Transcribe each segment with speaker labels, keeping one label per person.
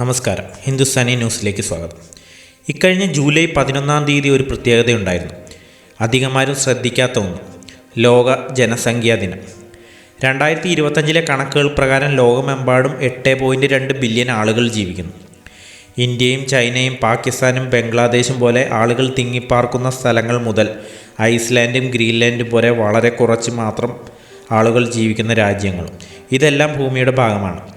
Speaker 1: നമസ്കാരം. ഹിന്ദുസ്ഥാനി ന്യൂസിലേക്ക് സ്വാഗതം. ഇക്കഴിഞ്ഞ ജൂലൈ പതിനൊന്നാം തീയതി ഒരു പ്രത്യേകതയുണ്ടായിരുന്നു. അധികമാരും ശ്രദ്ധിക്കാത്ത ഒന്ന്. ലോക ജനസംഖ്യാ ദിനം. രണ്ടായിരത്തി ഇരുപത്തഞ്ചിലെ കണക്കുകൾ പ്രകാരം ലോകമെമ്പാടും എട്ട് പോയിന്റ് രണ്ട് ബില്യൺ ആളുകൾ ജീവിക്കുന്നു. ഇന്ത്യയും ചൈനയും പാകിസ്ഥാനും ബംഗ്ലാദേശും പോലെ ആളുകൾ തിങ്ങിപ്പാർക്കുന്ന സ്ഥലങ്ങൾ മുതൽ ഐസ്ലാൻഡും ഗ്രീൻലാൻഡും പോലെ വളരെ കുറച്ച് മാത്രം ആളുകൾ ജീവിക്കുന്ന രാജ്യങ്ങളും. ഇതെല്ലാം ഭൂമിയുടെ ഭാഗമാണ്.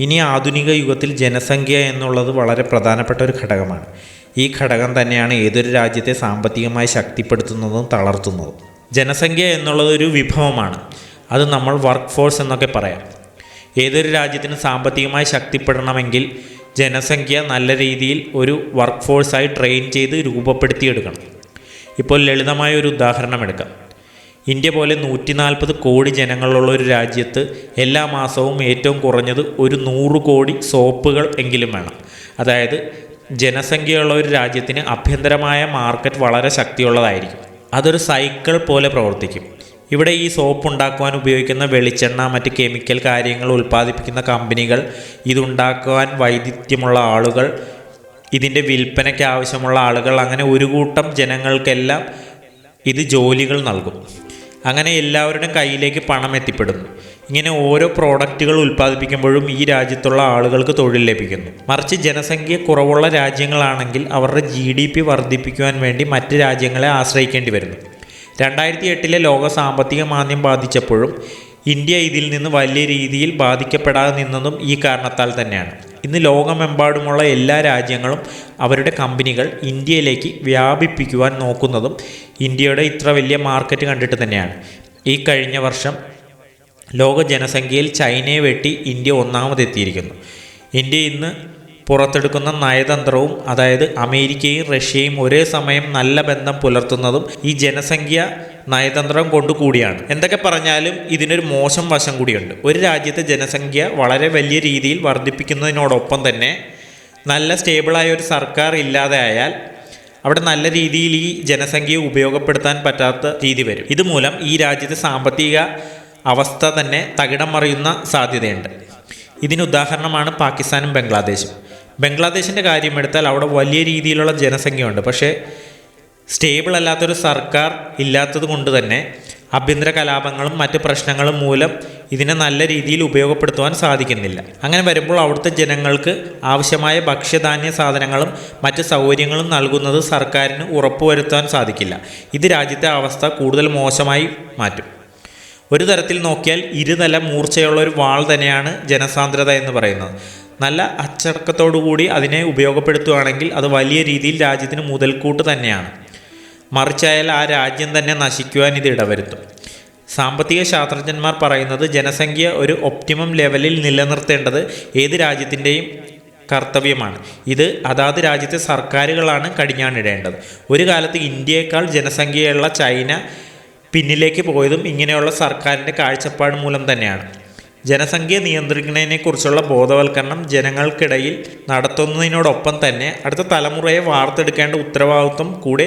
Speaker 1: ഇനി ആധുനിക യുഗത്തിൽ ജനസംഖ്യ എന്നുള്ളത് വളരെ പ്രധാനപ്പെട്ട ഒരു ഘടകമാണ്. ഈ ഘടകം തന്നെയാണ് ഏതൊരു രാജ്യത്തെ സാമ്പത്തികമായി ശക്തിപ്പെടുത്തുന്നതും തളർത്തുന്നതും. ജനസംഖ്യ എന്നുള്ളത് ഒരു വിഭവമാണ്. അത് നമ്മൾ വർക്ക് ഫോഴ്സ് എന്നൊക്കെ പറയാം. ഏതൊരു രാജ്യത്തിന് സാമ്പത്തികമായി ശക്തിപ്പെടണമെങ്കിൽ ജനസംഖ്യ നല്ല രീതിയിൽ ഒരു വർക്ക് ഫോഴ്സായി ട്രെയിൻ ചെയ്ത് രൂപപ്പെടുത്തിയെടുക്കണം. ഇപ്പോൾ ലളിതമായ ഒരു ഉദാഹരണം എടുക്കാം. ഇന്ത്യ പോലെ നൂറ്റി നാൽപ്പത് കോടി ജനങ്ങളുള്ള ഒരു രാജ്യത്ത് എല്ലാ മാസവും ഏറ്റവും കുറഞ്ഞത് ഒരു നൂറ് കോടി സോപ്പുകൾ എങ്കിലും വേണം. അതായത് ജനസംഖ്യയുള്ള ഒരു രാജ്യത്തിന് അഭ്യന്തരമായ മാർക്കറ്റ് വളരെ ശക്തിയുള്ളതായിരിക്കും. അതൊരു സൈക്കിൾ പോലെ പ്രവർത്തിക്കും. ഇവിടെ ഈ സോപ്പ് ഉണ്ടാക്കുവാൻ ഉപയോഗിക്കുന്ന വെളിച്ചെണ്ണ മറ്റ് കെമിക്കൽ കാര്യങ്ങൾ ഉൽപ്പാദിപ്പിക്കുന്ന കമ്പനികൾ ഇതുണ്ടാക്കുവാൻ വൈദഗ്ധ്യമുള്ള ആളുകൾ ഇതിന്റെ വിൽപ്പനയ്ക്ക് ആവശ്യമുള്ള ആളുകൾ അങ്ങനെ ഒരു കൂട്ടം ജനങ്ങൾക്കെല്ലാം ഇത് ജോലികൾ നൽകും. അങ്ങനെ എല്ലാവരുടെയും കയ്യിലേക്ക് പണം എത്തിപ്പെടുന്നു. ഇങ്ങനെ ഓരോ പ്രോഡക്റ്റുകൾ ഉൽപ്പാദിപ്പിക്കുമ്പോഴും ഈ രാജ്യത്തുള്ള ആളുകൾക്ക് തൊഴിൽ ലഭിക്കുന്നു. മറിച്ച് ജനസംഖ്യ കുറവുള്ള രാജ്യങ്ങളാണെങ്കിൽ അവരുടെ ജി ഡി പി വർദ്ധിപ്പിക്കുവാൻ വേണ്ടി മറ്റ് രാജ്യങ്ങളെ ആശ്രയിക്കേണ്ടി വരുന്നു. രണ്ടായിരത്തി എട്ടിലെ ലോക സാമ്പത്തിക മാന്ദ്യം ബാധിച്ചപ്പോഴും ഇന്ത്യ ഇതിൽ നിന്ന് വലിയ രീതിയിൽ ബാധിക്കപ്പെടാതെ നിന്നതും ഈ കാരണത്താൽ തന്നെയാണ്. ഇന്ന് ലോകമെമ്പാടുമുള്ള എല്ലാ രാജ്യങ്ങളും അവരുടെ കമ്പനികൾ ഇന്ത്യയിലേക്ക് വ്യാപിപ്പിക്കുവാൻ നോക്കുന്നതും ഇന്ത്യയുടെ ഇത്ര വലിയ മാർക്കറ്റ് കണ്ടിട്ട് തന്നെയാണ്. ഈ കഴിഞ്ഞ വർഷം ലോക ജനസംഖ്യയിൽ ചൈനയെ വെട്ടി ഇന്ത്യ ഒന്നാമതെത്തിയിരിക്കുന്നു. ഇന്ത്യ ഇന്ന് പുറത്തെടുക്കുന്ന നയതന്ത്രവും അതായത് അമേരിക്കയും റഷ്യയും ഒരേ സമയം നല്ല ബന്ധം പുലർത്തുന്നതും ഈ ജനസംഖ്യ നയതന്ത്രം കൊണ്ടുകൂടിയാണ് എന്തൊക്കെ പറഞ്ഞാലും ഇതിനൊരു മോശം വശം കൂടിയുണ്ട്. ഒരു രാജ്യത്തെ ജനസംഖ്യ വളരെ വലിയ രീതിയിൽ വർദ്ധിപ്പിക്കുന്നതിനോടൊപ്പം തന്നെ നല്ല സ്റ്റേബിളായ ഒരു സർക്കാർ ഇല്ലാതെ ആയാൽ അവിടെ നല്ല രീതിയിൽ ഈ ജനസംഖ്യയെ ഉപയോഗപ്പെടുത്താൻ പറ്റാത്ത രീതി വരും. ഇതുമൂലം ഈ രാജ്യത്തെ സാമ്പത്തിക അവസ്ഥ തന്നെ തകിടം മറിയുന്ന സാധ്യതയുണ്ട്. ഇതിന് ഉദാഹരണമാണ് പാകിസ്ഥാനും ബംഗ്ലാദേശും. ബംഗ്ലാദേശിന്റെ കാര്യം എടുത്താൽ അവിടെ വലിയ രീതിയിലുള്ള ജനസംഖ്യയുണ്ട്. പക്ഷേ സ്റ്റേബിൾ അല്ലാത്തൊരു സർക്കാർ ഇല്ലാത്തത് കൊണ്ട് തന്നെ ആഭ്യന്തര കലാപങ്ങളും മറ്റ് പ്രശ്നങ്ങളും മൂലം ഇതിനെ നല്ല രീതിയിൽ ഉപയോഗപ്പെടുത്തുവാൻ സാധിക്കുന്നില്ല. അങ്ങനെ വരുമ്പോൾ അവിടുത്തെ ജനങ്ങൾക്ക് ആവശ്യമായ ഭക്ഷ്യധാന്യ സാധനങ്ങളും മറ്റ് സൗകര്യങ്ങളും നൽകുന്നത് സർക്കാരിന് ഉറപ്പുവരുത്താൻ സാധിക്കില്ല. ഇത് രാജ്യത്തെ അവസ്ഥ കൂടുതൽ മോശമായി മാറ്റും. ഒരു തരത്തിൽ നോക്കിയാൽ ഇരുതല മൂർച്ചയുള്ള ഒരു വാൾ തന്നെയാണ് ജനസാന്ദ്രത എന്ന് പറയുന്നത്. നല്ല അച്ചടക്കത്തോടുകൂടി അതിനെ ഉപയോഗപ്പെടുത്തുകയാണെങ്കിൽ അത് വലിയ രീതിയിൽ രാജ്യത്തിന് മുതൽക്കൂട്ട് തന്നെയാണ്. മറിച്ചായാൽ ആ രാജ്യം തന്നെ നശിക്കുവാൻ ഇത് ഇടവരുത്തും. സാമ്പത്തിക ശാസ്ത്രജ്ഞന്മാർ പറയുന്നത് ജനസംഖ്യ ഒരു ഒപ്റ്റിമം ലെവലിൽ നിലനിർത്തേണ്ടത് ഏത് രാജ്യത്തിന്റെയും കർത്തവ്യമാണ്. ഇത് അതാത് രാജ്യത്തെ സർക്കാരുകളാണ് കടിഞ്ഞാണിടേണ്ടത്. ഒരു കാലത്ത് ഇന്ത്യയേക്കാൾ ജനസംഖ്യയുള്ള ചൈന പിന്നിലേക്ക് പോയതും ഇങ്ങനെയുള്ള സർക്കാരിന്റെ കാഴ്ചപ്പാട് മൂലം തന്നെയാണ്. ജനസംഖ്യ നിയന്ത്രിക്കുന്നതിനെക്കുറിച്ചുള്ള ബോധവൽക്കരണം ജനങ്ങൾക്കിടയിൽ നടത്തുന്നതിനോടൊപ്പം തന്നെ അടുത്ത തലമുറയെ വാർത്തെടുക്കേണ്ട ഉത്തരവാദിത്വം കൂടെ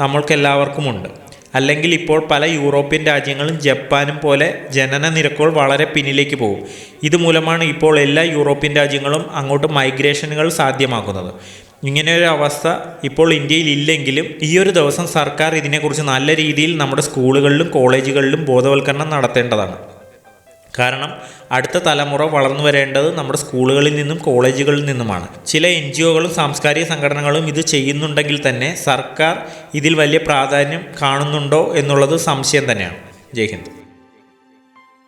Speaker 1: നമ്മൾക്കെല്ലാവർക്കുമുണ്ട്. അല്ലെങ്കിൽ ഇപ്പോൾ പല യൂറോപ്യൻ രാജ്യങ്ങളും ജപ്പാനും പോലെ ജനന നിരക്കുകൾ വളരെ പിന്നിലേക്ക് പോകും. ഇതുമൂലമാണ് ഇപ്പോൾ എല്ലാ യൂറോപ്യൻ രാജ്യങ്ങളും അങ്ങോട്ട് മൈഗ്രേഷനുകൾ സാധ്യമാക്കുന്നത്. ഇങ്ങനെയൊരു അവസ്ഥ ഇപ്പോൾ ഇന്ത്യയിൽ ഇല്ലെങ്കിലും ഈ ഒരു ദിവസം സർക്കാർ ഇതിനെക്കുറിച്ച് നല്ല രീതിയിൽ നമ്മുടെ സ്കൂളുകളിലും കോളേജുകളിലും ബോധവൽക്കരണം നടത്തേണ്ടതാണ്. കാരണം അടുത്ത തലമുറ വളർന്നു വരേണ്ടത് നമ്മുടെ സ്കൂളുകളിൽ നിന്നും കോളേജുകളിൽ നിന്നുമാണ്. ചില എൻ ജി ഒകളും സാംസ്കാരിക സംഘടനകളും ഇത് ചെയ്യുന്നുണ്ടെങ്കിൽ തന്നെ സർക്കാർ ഇതിൽ വലിയ പ്രാധാന്യം കാണുന്നുണ്ടോ എന്നുള്ളത് സംശയം തന്നെയാണ്. ജയ് ഹിന്ദ്.